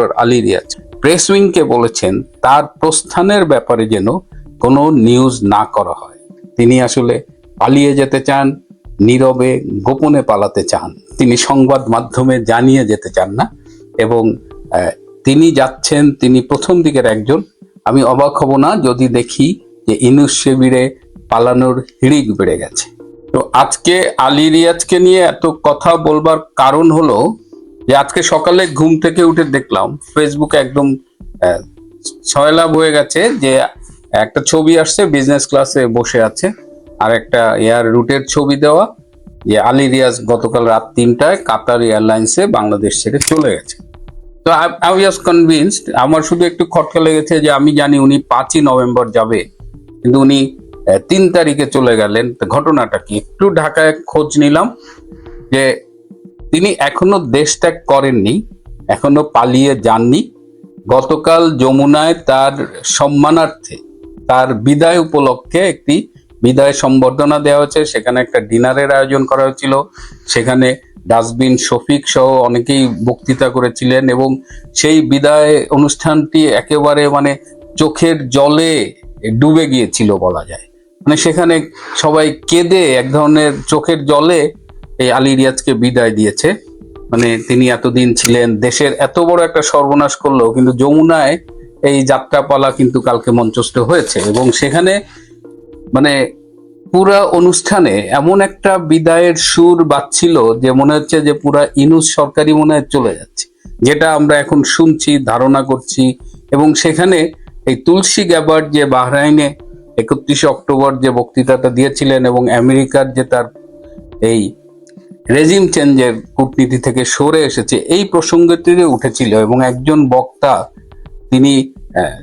Doctor Ali Riaz press উইংকে বলেছেন, তার প্রস্থানের ব্যাপারে যেন কোনো নিউজ না করা হয়। তিনি আসলে পালিয়ে যেতে চান, নীরবে গোপনে পালাতে চান। তিনি সংবাদ মাধ্যমে জানিয়ে যেতে চান না এবং তিনি যাচ্ছেন, তিনি প্রথম দিকের একজন। আমি অবাক হব না যদি দেখি যে ইনুস শিবিরে পালানোর হিড়িক বেড়ে গেছে। তো আজকে আলী রিয়াজকে নিয়ে এত কথা বলবার কারণ হলো যে আজকে সকালে ঘুম থেকে উঠে দেখলাম ফেসবুকে একদম আহ, ছয়লাভ হয়ে গেছে যে একটা ছবি আসছে বিজনেস ক্লাসে বসে আছে আর একটা এয়ার রুটের ছবি দেওয়া যে আলী রিয়াজ গতকাল রাত তিনটায় কাতার এয়ারলাইন্সে বাংলাদেশ ছেড়ে চলে গেছে। তো আই ওয়াজ কনভিন্সড আমার শুধু একটু খটকা লেগেছে যে আমি জানি উনি পাঁচই নভেম্বর যাবে কিন্তু উনি তিন তারিখে চলে গেলেন। ঘটনাটা কি? একটু ঢাকায় খোঁজ নিলাম যে তিনি এখনও দেশ ত্যাগ করেননি, এখনও পালিয়ে যাননি। গতকাল যমুনায় তার সম্মানার্থে, তার বিদায় উপলক্ষে একটি বিদায় সম্বর্ধনা দেওয়া হয়েছে। সেখানে একটা ডিনারের আয়োজন করা হয়েছিল। সেখানে ডাস্টবিন শফিক সহ অনেকেই বক্তৃতা করেছিলেন এবং সেই বিদায় অনুষ্ঠানটি একেবারে মানে চোখের জলে ডুবে গিয়েছিল বলা যায়। মানে সেখানে সবাই কেঁদে, এক ধরনের চোখের জলে এই আলী রিয়াজকে বিদায় দিয়েছে। মানে তিনি এতদিন ছিলেন দেশের এত বড় একটা সর্বনাশ করল কিন্তু যমুনায় এই যাত্রাপালা কিন্তু কালকে মঞ্চস্থ হয়েছে এবং সেখানে মানে পুরা অনুষ্ঠানে এমন একটা বিদায়ের সুর বাজছিল যে মনে হচ্ছে যে পুরা ইনুস সরকারি মনে চলে যাচ্ছে। যেটা আমরা এখন শুনছি, ধারণা করছি এবং সেখানে এই তুলসী গ্যাবার্ড যে বাহরাইনে একত্রিশে অক্টোবর যে বক্তৃতাটা দিয়েছিলেন এবং আমেরিকার যে তার এই রেজিম চেঞ্জের কূটনীতি থেকে সরে এসেছে। এই প্রসঙ্গটি উঠেছিল এবং একজন বক্তা, তিনি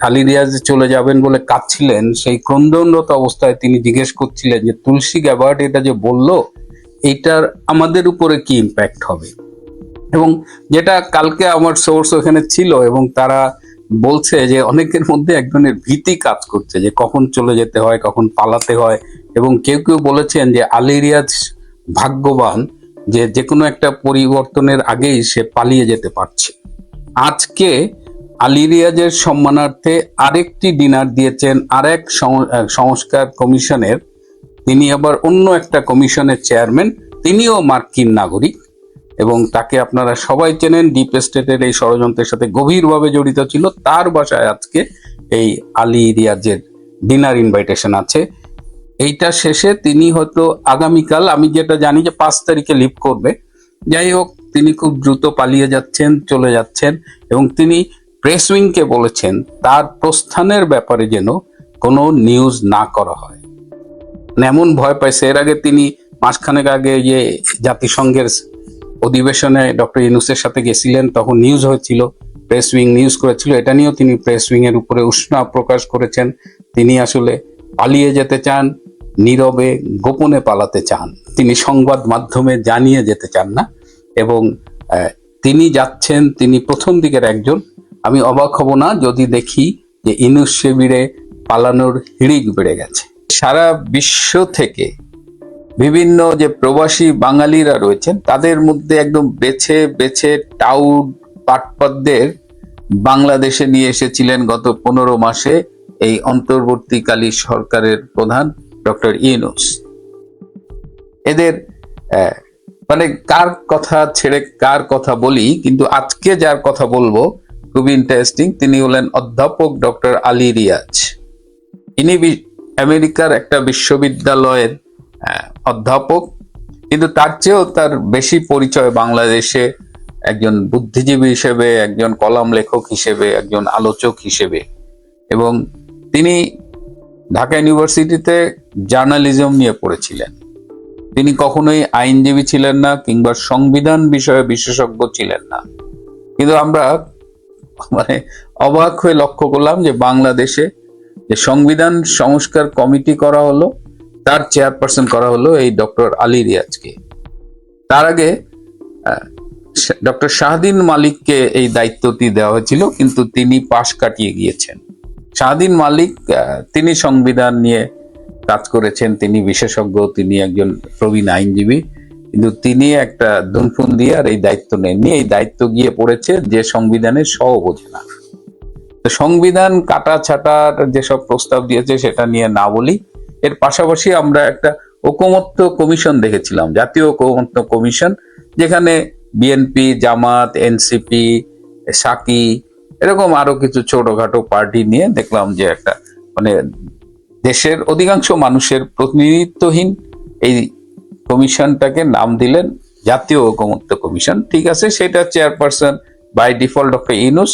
আলী রিয়াজ চলে যাবেন বলে কাঁদছিলেন। সেই ক্রন্দনরত অবস্থায় তিনি জিজ্ঞেস করছিলেন যে, তুলসী গ্যাবার্ড এটা যে বলল, এটার আমাদের উপরে কি ইম্প্যাক্ট হবে? এবং যেটা কালকে আমার সোর্স ওখানে ছিল এবং তারা বলছে যে, অনেকের মধ্যে এক ধরনের ভীতি কাজ করছে যে, কখন চলে যেতে হয়, কখন পালাতে হয় এবং কেউ কেউ বলেছেন যে, আলী রিয়াজ ভাগ্যবান। যে যে কোনো একটা পরিবর্তনের আগেই সে পালিয়ে যেতে পারছে। আজকে আলী রিয়াজের সম্মানার্থে আরেকটি ডিনার দিয়েছেন আরেক সংস্কার কমিশনের, তিনি আবার অন্য একটা কমিশনের চেয়ারম্যান, তিনিও মার্কিন নাগরিক এবং তাকে আপনারা সবাই চেনেন, ডিপ স্টেটের এই ষড়যন্ত্রের সাথে গভীরভাবে জড়িত ছিল, তার বাসায় আজকে এই আলী রিয়াজের ডিনার ইনভাইটেশন আছে। এইটা শেষে তিনি হয়তো আগামীকাল, আমি যেটা জানি যে পাঁচ তারিখে লিভ করবে। যাই হোক, তিনি খুব দ্রুত পালিয়ে যাচ্ছেন, চলে যাচ্ছেন এবং তিনি প্রেস উইংকে বলেছেন, তার প্রস্থানের ব্যাপারে যেন কোনো নিউজ না করা হয়। মানে এমন ভয় পাইছে। এর আগে তিনি মাসখানেক আগে যে জাতিসংঘের অধিবেশনে ডক্টর ইনুসের সাথে গেছিলেন, তখন নিউজ হয়েছিল প্রেস উইং নিউজ করেছিল। এটা নিয়েও তিনি প্রেস উইংয়ের উপরে উষ্ণা প্রকাশ করেছেন। তিনি আসলে পালিয়ে যেতে চান। নীরবে গোপনে পালাতে চান। তিনি সংবাদ মাধ্যমে জানিয়ে যেতে চান না এবং তিনি যাচ্ছেন, তিনি প্রথম দিকের একজন। আমি অবাক হব না যদি দেখি যে ইনুস শিবিরে পালানোর হিড়িক বেড়ে গেছে। সারা বিশ্ব থেকে বিভিন্ন যে প্রবাসী বাঙালিরা রয়েছেন, তাদের মধ্যে একদম বেছে বেছে টাউড পাটপদ্মের বাংলাদেশে নিয়ে এসেছিলেন গত পনেরো মাসে এই অন্তর্বর্তীকালী সরকারের প্রধান। ডক্টর ইউনুস। এদের মানে কার কথা ছেড়ে কার কথা বলি, কিন্তু আজকে যার কথা বলব, খুবই ইন্টারেস্টিং তিনি হলেন অধ্যাপক ডক্টর আলী রিয়াজ। ইনি আমেরিকার একটা বিশ্ববিদ্যালয়ের অধ্যাপক। কিন্তু তার চেয়েও তার বেশি পরিচয় বাংলাদেশে একজন বুদ্ধিজীবী হিসেবে, একজন কলাম লেখক হিসেবে, একজন আলোচক হিসেবে। এবং তিনি ঢাকা ইউনিভার্সিটিতে জার্নালিজম নিয়ে পড়েছিলেন। তিনি কখনোই আইনজীবী ছিলেন না কিংবা সংবিধান বিষয়ে বিশেষজ্ঞ ছিলেন না। কিন্তু আমরা মানে অবাক হয়ে লক্ষ্য করলাম যে বাংলাদেশে যে সংবিধান সংস্কার কমিটি করা হলো, তার চেয়ারপারসন করা হলো এই ডক্টর আলী রিয়াজকে। তার আগে ডক্টর শাহদিন মালিককে এই দায়িত্বটি দেওয়া হয়েছিল, কিন্তু তিনি পাশ কাটিয়ে গিয়েছেন। শাহদিন মালিক তিনি সংবিধান নিয়ে কাজ করেছেন, তিনি বিশেষজ্ঞ, তিনি একজন প্রবীণ আইনজীবী, কিন্তু তিনি একটা দুনফুন দিয়ে আর এই দায়িত্ব নেননি। এই দায়িত্ব গিয়ে পড়েছে যে সংবিধানের সহ সংবিধান কাটা ছাটার যেসব প্রস্তাব দিয়েছে সেটা নিয়ে না বলি, এর পাশাপাশি আমরা একটা ঐকমত্য কমিশন দেখেছিলাম, জাতীয় ঐকমত্য কমিশন, যেখানে বিএনপি জামাত এনসিপি সাকি, এরকম আরও কিছু ছোটখাটো পার্টি নিয়ে দেখলাম যে একটা মানে দেশের অধিকাংশ মানুষের প্রতিনিধিত্বহীন এই কমিশনটাকে নাম দিলেন জাতীয় ঐকমত্য কমিশন। ঠিক আছে, সেটা chairperson by default doctor Yunus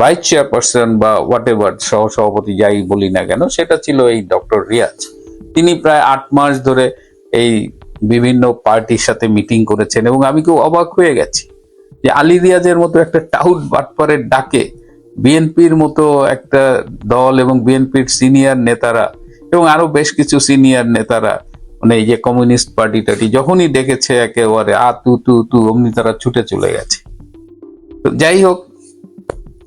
vice chairperson বা হোয়াট এভার সহ সভাপতি যাই বলি না কেন, সেটা ছিল এই ডক্টর রিয়াজ তিনি প্রায় আট মাস ধরে এই বিভিন্ন পার্টির সাথে মিটিং করেছেন এবং আমি খুব অবাক হয়ে গেছি যে আলী রিয়াজের মতো একটা টাউট বাটপারের ডাকে বিএনপির মতো একটা দল এবং বিএনপির সিনিয়র নেতারা এবং আরও বেশ কিছু সিনিয়র নেতারা মানে এই যে কমিউনিস্ট পার্টি টাটি যখনই দেখেছে একেবারে, আ, তু তু তু, অমনি তারা ছুটে চলে গেছে। যাই হোক,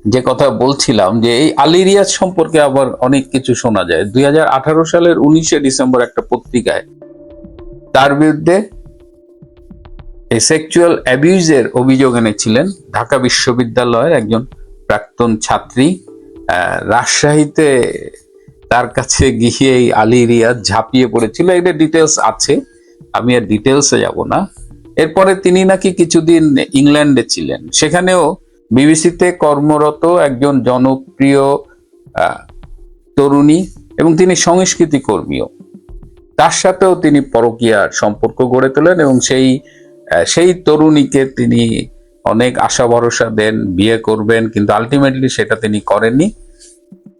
যে কথা বলছিলাম যে এই আলী রিয়াজ সম্পর্কে আবার অনেক কিছু শোনা যায়। দুই হাজার আঠারো সালের উনিশে ডিসেম্বর একটা পত্রিকায় তার বিরুদ্ধে এই সেক্সুয়াল অ্যাবিউজের অভিযোগ এনেছিলেন ঢাকা বিশ্ববিদ্যালয়ের একজন প্রাক্তন ছাত্রী রাজশাহীতে তার কাছে গিয়ে এই আলী রিয়াজ ঝাঁপিয়ে পড়েছিল। এটা ডিটেলস আছে, আমি আর ডিটেলসে যাব না। এরপরে তিনি নাকি কিছুদিন ইংল্যান্ডে ছিলেন। সেখানেও বিবিসিতে কর্মরত একজন জনপ্রিয় তরুণী এবং তিনি সংস্কৃতি কর্মীও। তার সাথেও তিনি পরকীয়ার সম্পর্ক গড়ে তোলেন এবং সেই সেই তরুণীকে তিনি অনেক আশা ভরসা দেন, বিয়ে করবেন, কিন্তু আলটিমেটলি সেটা তিনি করেননি।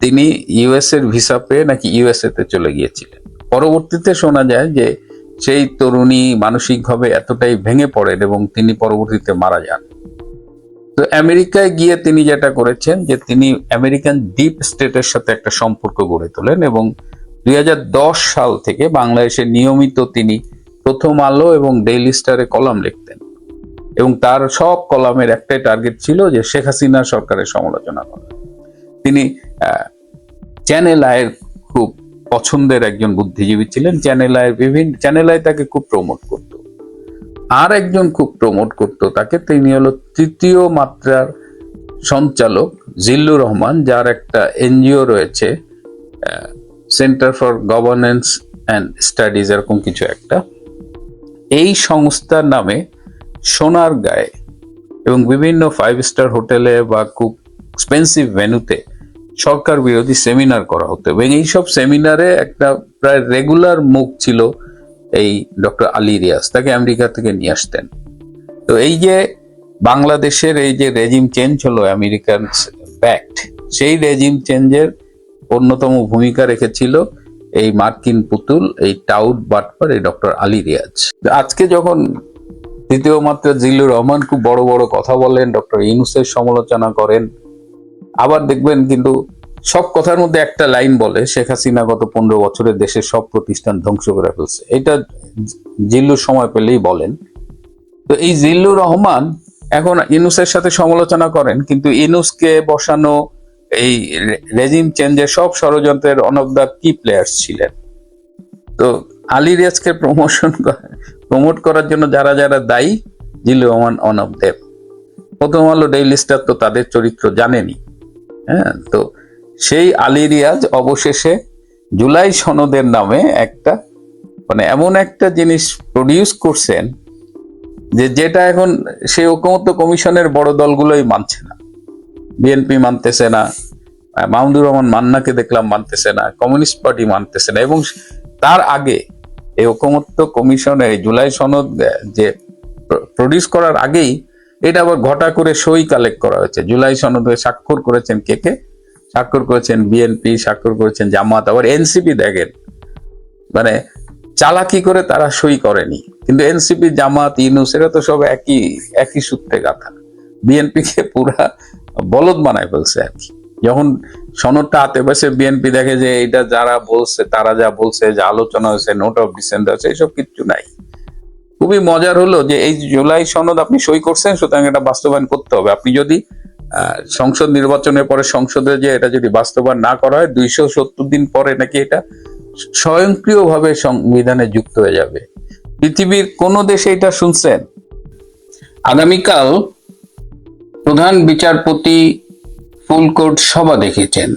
তিনি ইউএস এর ভিসা পেয়ে নাকি ইউএসএ তে চলে গিয়েছিলেন। পরবর্তীতে শোনা যায় যে সেই তরুণী মানসিকভাবে এতটাই ভেঙে পড়েন এবং তিনি পরবর্তীতে মারা যান। তো আমেরিকায় গিয়ে তিনি যেটা করেছেন যে তিনি আমেরিকান ডিপ স্টেটের সাথে একটা সম্পর্ক গড়ে তোলেন এবং দুই হাজার দশ সাল থেকে বাংলাদেশে নিয়মিত তিনি প্রথম আলো এবং ডেইলি স্টারে কলাম লিখতেন। এবং তার সব কলামের একটাই টার্গেট ছিল যে শেখ হাসিনা সরকারের সমালোচনা করা। তিনি চ্যানেল আয়ের খুব পছন্দের একজন বুদ্ধিজীবী ছিলেন। চ্যানেল আয়ের বিভিন্ন চ্যানেল আয় তাকে খুব প্রমোট করত। আর একজন খুব প্রমোট করত তাকে, তিনি হলো তৃতীয় মাত্রার সঞ্চালক জিল্লুর রহমান, যার একটা এনজিও রয়েছে centre for governance and studies এরকম কিছু একটা। এই সংস্থার নামে সোনার গায়ে এবং বিভিন্ন ফাইভ স্টার হোটেলে বা খুব এক্সপেন্সিভ ভেন্যুতে সরকার বিরোধী সেমিনার করা হতো এবং এইসব সেমিনারে একটা প্রায় রেগুলার মুখ ছিল এই ডক্টর আলী রিয়াজ, তাকে আমেরিকা থেকে নিয়ে আসতেন। তো এই যে বাংলাদেশের এই যে রেজিম চেঞ্জ হলো আমেরিকান ব্যাক্ট সেই রেজিম চেঞ্জের অন্যতম ভূমিকা রেখেছিল এই মার্কিন পুতুল, এই টাউট বাটপার, এই ডক্টর আলী রিয়াজ। আজকে যখন তৃতীয় মাত্রা জিল্লুর রহমান খুব বড় বড় কথা বলেন ডক্টর ইউনুসের সমালোচনা করেন। আবার দেখবেন কিন্তু সব কথার মধ্যে একটা লাইন বলে, শেখ হাসিনা গত পনেরো বছরে দেশের সব প্রতিষ্ঠান ধ্বংস করে ফেলছে। এটা জিল্লুর সময় পেলেই বলেন। তো এই জিল্লুর রহমান এখন ইনুসের সাথে সমালোচনা করেন, কিন্তু ইনুসকে বসানো, এই রেজিম চেঞ্জের সব ষড়যন্ত্রের one of the key players ছিলেন। তো আলী রিয়াজকে প্রমোশন প্রমোট করার জন্য যারা যারা দায়ী জিল্লুর রহমান অন অফ দেব প্রথম আলো ডেইলি স্টার তো তাদের চরিত্র জানেনি। হ্যাঁ তো সেই আলী রিয়াজ অবশেষে জুলাই সনদের নামে একটা মানে এমন একটা জিনিস প্রডিউস করছেন যে যেটা এখন সেই ঐকমত্য কমিশনের বড় দলগুলোই মানছে না। বিএনপি মানতেছে না মাহমুদুর রহমান মান্নাকে দেখলাম মানতেছে না, কমিউনিস্ট পার্টি মানতেছে না, এবং তার আগে এই ঐকমত্য কমিশনে জুলাই সনদ যে প্রডিউস করার আগেই এটা আবার ঘটা করে সই কালেক্ট করা হয়েছে। জুলাই সনদে স্বাক্ষর করেছেন কে কে? স্বাক্ষর করেছেন বিএনপি স্বাক্ষর করেছেন জামাত, আবার এনসিপি দেখেন। মানে চালাকি করে তারা সই করেনি। কিন্তু এনসিপি জামাত ইউনুস এরা তো সব একই একই সূত্রে গাথা। বিএনপি কে পুরা বলদ বানায় ফেলছে আর কি। যখন সনদটা হাতে বসে বিএনপি দেখে যে এটা যারা বলছে, তারা যা বলছে, যে আলোচনা হয়েছে নোট অফ ডিসেন্ট হয়েছে এইসব কিচ্ছু নাই। খুবই মজার হলো যে এই জুলাই সনদ আপনি সই করছেন, সুতরাং এটা বাস্তবায়ন করতে হবে। আপনি যদি সংসদ নির্বাচনের পরে সংসদে যে এটা যদি বাস্তবায়ন না করা হয়, দুইশো সত্তর দিন পরে নাকি এটা স্বয়ংক্রিয়ভাবে সংবিধানে যুক্ত হয়ে যাবে। পৃথিবীর কোন দেশে এটা শুনছেন? আগামীকাল প্রধান বিচারপতি ফুল কোর্ট সভা দেখেছেন।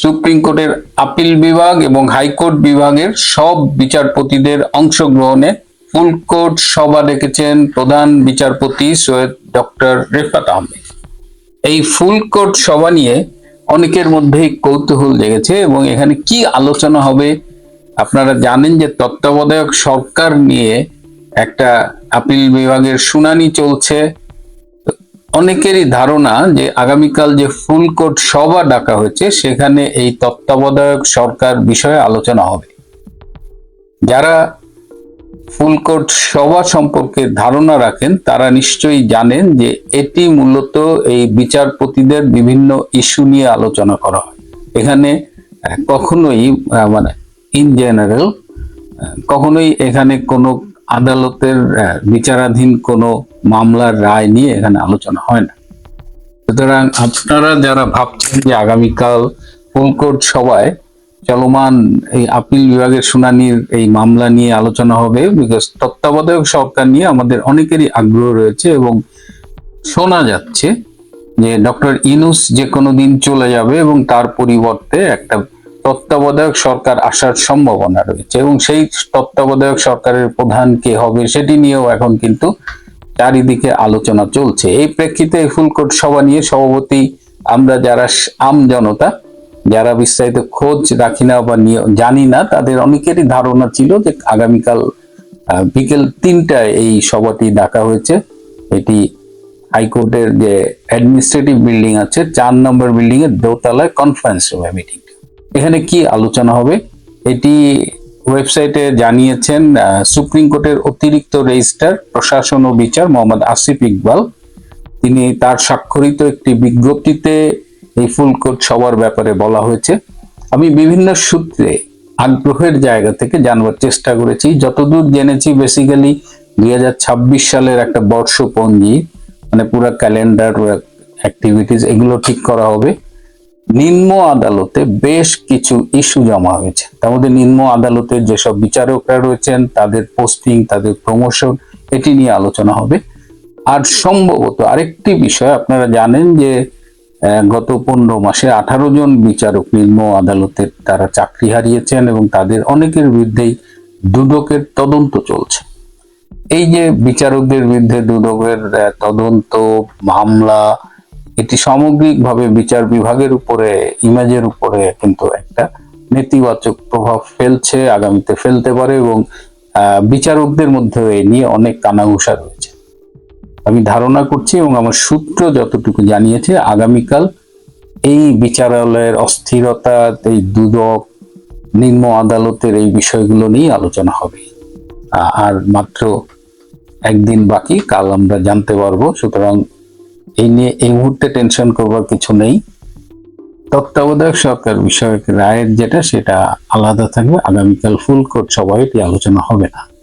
সুপ্রিম কোর্টের আপিল বিভাগ এবং হাইকোর্ট বিভাগের সব বিচারপতিদের অংশগ্রহণে ফুল কোর্ট সভা দেখেছেন প্রধান বিচারপতি সৈয়দ ডক্টর রেফাত আহমেদ। এই ফুল কোর্ট সভা নিয়ে অনেকের মধ্যেই কৌতূহল জেগেছে এবং এখানে কি আলোচনা হবে আপনারা জানেন যে তত্ত্বাবধায়ক সরকার নিয়ে একটা আপিল বিভাগের শুনানি চলছে। অনেকেরই ধারণা যে আগামীকাল যে ফুল কোর্ট সভা ডাকা হয়েছে, সেখানে এই তত্ত্বাবধায়ক সরকার বিষয়ে আলোচনা হবে। যারা ফুল কোর্ট সভা সম্পর্কে ধারণা রাখেন, তারা নিশ্চয়ই জানেন যে এটি মূলত এই বিচারপতিদের বিভিন্ন ইস্যু নিয়ে আলোচনা করা হয়। এখানে কখনোই মানে ইন জেনারেল কখনোই এখানে কোনো আদালতের বিচারাধীন কোনো মামলার রায় নিয়ে এখানে আলোচনা হয় না। সুতরাং আপনারা যারা ভাবছেন যে আগামীকাল ফুল কোর্ট সভায় চলমান এই আপিল বিভাগের শুনানির এই মামলা নিয়ে আলোচনা হবে, বিকজ তত্ত্বাবধায়ক সরকার নিয়ে আমাদের অনেকেরই আগ্রহ রয়েছে এবং শোনা যাচ্ছে যে ডক্টর ইনুস যে কোনো দিন চলে যাবে এবং তার পরিবর্তে একটা তত্ত্বাবধায়ক সরকার আসার সম্ভাবনা রয়েছে এবং সেই তত্ত্বাবধায়ক সরকারের প্রধান কে হবে সেটি নিয়েও এখন কিন্তু চারিদিকে আলোচনা চলছে। এই প্রেক্ষিতে ফুলকোট সভা নিয়ে সভাপতি আমরা যারা আম জনতা, যারা বিস্তারিত খোঁজ রাখি না বা জানি না, তাদের অনেকেরই ধারণা ছিল যে আগামীকাল বিকেল তিনটায় এই সভাটি ডাকা হয়েছে। এটি হাইকোর্টের যে অ্যাডমিনিস্ট্রেটিভ বিল্ডিং আছে, চার নম্বর বিল্ডিং এর দোতলায় কনফারেন্স রুমে মিটিং এখানে কি আলোচনা হবে? এটি ওয়েবসাইটে জানিয়েছেন সুপ্রিম কোর্টের অতিরিক্ত রেজিস্ট্রার, প্রশাসন ও বিচার মোহাম্মদ আসিফ ইকবাল। তিনি তার স্বাক্ষরিত একটি বিজ্ঞপ্তিতে এই ফুল কোর্ট সবার ব্যাপারে বলা হয়েছে। আমি বিভিন্ন সূত্রে আগ্রহের জায়গা থেকে জানবার চেষ্টা করেছি। যতদূর জেনেছি বেসিক্যালি দুই হাজার ছাব্বিশ সালের একটা বর্ষপঞ্জি মানে পুরো ক্যালেন্ডার অ্যাক্টিভিটিস এগুলো ঠিক করা হবে। নিম্ন আদালতে বেশ কিছু ইস্যু জমা হয়েছে। তার মধ্যে নিম্ন আদালতের যেসব বিচারকরা রয়েছেন, তাদের পোস্টিং, তাদের প্রমোশন, এটি নিয়ে আলোচনা হবে। আর সম্ভবত আরেকটি বিষয়, আপনারা জানেন যে গত পনেরো মাসে আঠারো জন বিচারক নিম্ন আদালতের তারা চাকরি হারিয়েছেন এবং তাদের অনেকের বিরুদ্ধেই দুদকের তদন্ত চলছে। এই যে বিচারকদের বিরুদ্ধে দুদকের তদন্ত, মামলা এটি সামগ্রিকভাবে বিচার বিভাগের উপরে, ইমেজের উপরে কিন্তু একটা নেতিবাচক প্রভাব ফেলছে, আগামীতে ফেলতে পারে এবং বিচারকদের মধ্যে এ নিয়ে অনেক কানাঘুষা রয়েছে। আমি ধারণা করছি এবং আমার সূত্র যতটুকু জানিয়েছে, আগামীকাল এই বিচারালয়ের অস্থিরতা, এই দুদক, নিম্ন আদালতের এই বিষয়গুলো নিয়ে আলোচনা হবে। আর মাত্র একদিন বাকি, কাল আমরা জানতে পারব। সুতরাং এই নিয়ে এই মুহূর্তে টেনশন করবার কিছু নেই। তত্ত্বাবধায়ক সরকার বিষয়ক রায়ের যেটা, সেটা আলাদা থাকবে। আগামীকাল ফুল কোর্ট সবাই এটি আলোচনা হবে না।